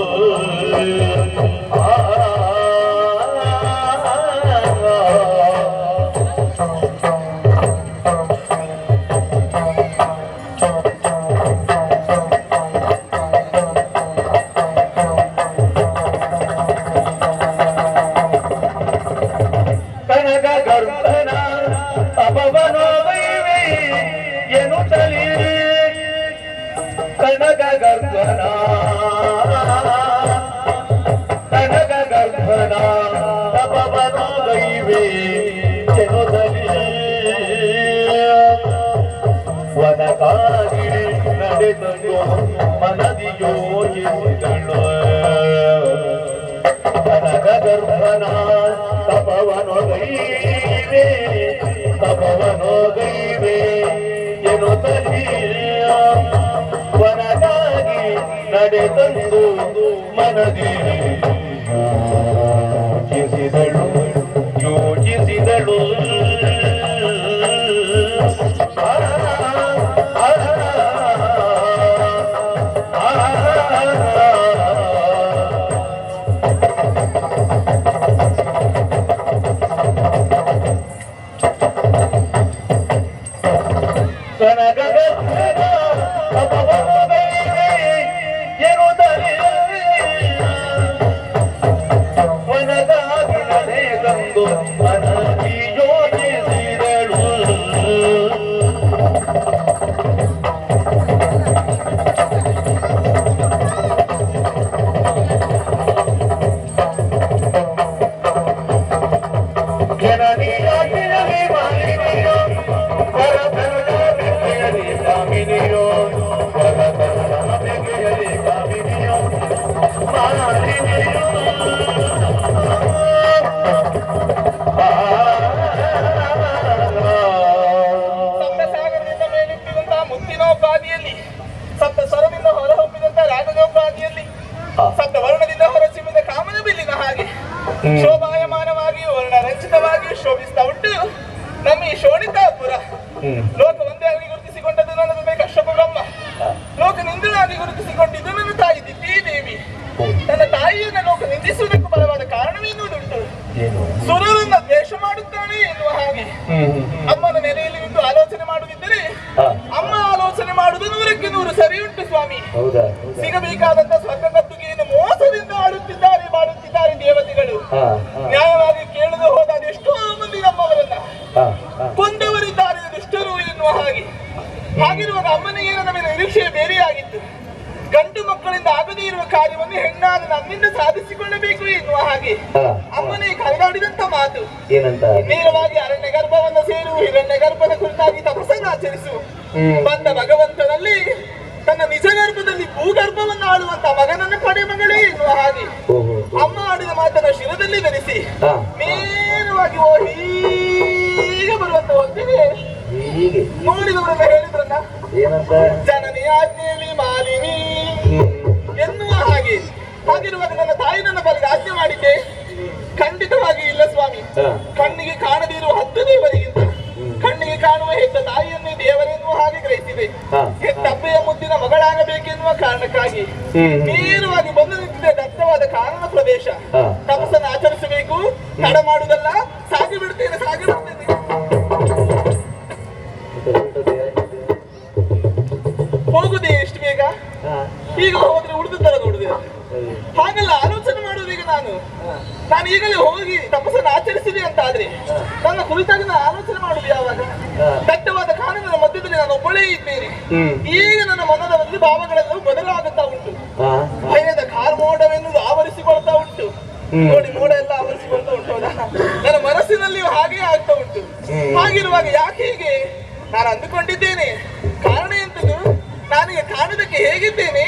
哎。ವನಕಾಗಿರಿ ನಡೆದು ಮನದಿ ಯೋಚಿಸಿದಳು ಕನಕಗರ್ಭನ ತಪವನೊಗೈವೆ. ತಪವನೊಗೈವೆ ಎನ್ನುತ್ತಲಿಯ ವನಗಾಗಿ ನಡೆದಂದು ಮನದಿ Yeah. ಶೋಭಾಯಮಾನವಾಗಿ ವರ್ಣ ರಂಜಿತವಾಗಿ ಶೋಭಿಸ್ತಾ ಉಂಟು. ನಮ್ಮ ಈ ಶೋಣಿತಾಪುರ ಲೋಕ ಒಂದೇ ಆಗಿ ಗುರುತಿಸಿಕೊಂಡದ್ದು ನನ್ನ ಕಶ್ಯಪ ಬ್ರಹ್ಮ ಲೋಕ ನಿಂದನಾಗಿ ಗುರುತಿಸಿಕೊಂಡಿದ್ದು ನನ್ನ ತಾಯಿ ದಿತಿ ದೇವಿ ನನ್ನ ತಾಯಿಯನ್ನ ಲೋಕ ನಿಂದಿಸುವುದಕ್ಕೂ ಬಲವಾದ ಕಾರಣವೇನುವುದುಂಟು ಸುರರನ್ನ ದ್ವೇಷ ಮಾಡುತ್ತಾನೆ ಎನ್ನುವ ಹಾಗೆ. ಅಮ್ಮನ ನೆಲೆಯಲ್ಲಿ ನಿಂತು ಆಲೋಚನೆ ಮಾಡುತ್ತಿದ್ದರೆ ಅಮ್ಮ ಆಲೋಚನೆ ಮಾಡುವುದು ನೂರಕ್ಕೆ ನೂರು ಸರಿ ಉಂಟು ಸ್ವಾಮಿ ಸಿಗಬೇಕಾದಂತ ಸ್ವರ್ಗ ಕತ್ತುಗೆಯನ್ನು ಮೋಸದಿಂದ ಆಡುತ್ತಿದ್ದಾರೆ ನ್ಯಾಯವಾಗಿ ಕೇಳದೆ ಹೋದಾಗ ಎಷ್ಟೋ ಮಂದಿ ನಮ್ಮವರನ್ನ ಕೊಂದವರಿದ್ದಾರೆ ದುಷ್ಟರು ಎನ್ನುವ ಹಾಗೆ. ಹಾಗಿರುವಾಗ ಅಮ್ಮನಿಗೆ ಮೇಲೆ ನಿರೀಕ್ಷೆ ಬೇರೆಯಾಗಿತ್ತು. ಗಂಡು ಮಕ್ಕಳಿಂದ ಆಗದೇ ಇರುವ ಕಾರ್ಯವನ್ನು ಹೆಣ್ಣಾದ ನಮ್ಮಿಂದ ಸಾಧಿಸಿಕೊಳ್ಳಬೇಕು ಎನ್ನುವ ಹಾಗೆ. ಅಮ್ಮನೇ ಕರೆದಾಡಿದಂತ ಮಾತು. ಏನಂತ? ನೇರವಾಗಿ ಅರಣ್ಯ ಗರ್ಭವನ್ನು ಸೇರು ಹಿರಣ್ಯ ಗರ್ಭದ ಕುರಿತಾಗಿ ತಪಸ್ಸನ್ನು ಆಚರಿಸು. ಬಂದ ಭಗವಂತನಲ್ಲಿ ತನ್ನ ನಿಜ ಗರ್ಭದಲ್ಲಿ ಭೂಗರ್ಭವನ್ನು ಆಳುವಂತ ಮಗನನ್ನು ಪಡೆ ಮಗಳೇ ಎನ್ನುವ ಹಾಗೆ. ಅಮ್ಮ ಆಡಿದ ಮಾತನ್ನ ಶಿರದಲ್ಲಿ ಧರಿಸಿ ನೇರವಾಗಿ ಓ ಹೀಗೆ ಬರುವಂತ ಹೋಗ್ತೇವೆ ಹೀಗೆ. ನೋಡಿದವರನ್ನ ಹೇಳಿದ್ರನ್ನ ಏನಂತ? ಜನನಿ ಆಜ್ಞೆಯಲ್ಲಿ ಮಾಲಿನಿ. ಎನ್ನುವ ಹಾಗೆ. ಹಾಗಿರುವಾಗ ನನ್ನ ತಾಯಿ ನನ್ನ ಬಲಿಗೆ ಆಜ್ಞೆ ಮಾಡಿದ್ದೆ. ಖಂಡಿತವಾಗಿ ಇಲ್ಲ ಸ್ವಾಮಿ. ಕಣ್ಣಿಗೆ ಕಾಣದೇ ಇರುವ ಹತ್ತು ದೇವರಿಗಿಂತ. ಕಣ್ಣಿಗೆ ಕಾಣುವ ಹೆತ್ತ ತಾಯಿಯನ್ನೇ ದೇವರೆನ್ನುವ ಹಾಗೆ ಗ್ರಹಿಸಿದೆ. ಹೆತ್ತ ಹೆತ್ತಪ್ಪೆಯ ಮುದ್ದಿನ ಮಗಳಾಗಬೇಕೆನ್ನುವ ಕಾರಣಕ್ಕಾಗಿ ನೇರವಾಗಿ ಕಾರಣ ಪ್ರದೇಶ ತಪಸ್ಸನ್ನು ಆಚರಿಸಬೇಕು ತಡ ಮಾಡುವುದಲ್ಲ ಸಾಗಿ ಬಿಡ್ತೇನೆ ಸಾಗಿ ಬಿಡ್ತೇನೆ. ಹೋಗುದೇ ಎಷ್ಟು ಬೇಗ? ಈಗ ಹೋದ್ರೆ ತರ ಹಾಗೆಲ್ಲ ಹಾಗಲ್ಲ ಆಲೋಚನೆ ಮಾಡುವುದು ಈಗ ನಾನು. ನಾನು ಈಗಲೇ ಹೋಗಿ ತಪಸ್ಸನ್ನು ಆಚರಿಸಿದೆ ಅಂತ ಆದ್ರೆ ನನ್ನ ಕುರಿತಾಗಿ ನಾನು ಆಲೋಚನೆ ಮಾಡುದು ಯಾವಾಗ. ದಟ್ಟವಾದ ಕಾನೂನಿನ ಮಧ್ಯದಲ್ಲಿ ನಾನು ಒಬ್ಬಳೇ ಇದ್ದೇನೆ. ಈಗ ನನ್ನ ಮನದ ಒಂದು ಭಾವಗಳೆಲ್ಲವೂ ಬದಲಾಗುತ್ತಾ ಉಂಟು. ಭಯದ ಕಾರ್ಮೋಡವೆನ್ನುವುದು ಹ್ಮ್. ನೋಡಿ ಮೋಡ ಎಲ್ಲ ಆವರಿಸಿಕೊಳ್ತಾ ಉಂಟು ಹೌದಾ? ನನ್ನ ಮನಸ್ಸಿನಲ್ಲಿಯೂ ಹಾಗೆ ಆಗ್ತಾ ಉಂಟು. ಹಾಗಿರುವಾಗ ಯಾಕೆ ಹೀಗೆ? ನಾನು ಅಂದುಕೊಂಡಿದ್ದೇನೆ. ಕಾರಣ ಎಂತದು? ನಾನೀಗ ಕಾಣುವುದಕ್ಕೆ ಹೇಗಿದ್ದೇನೆ?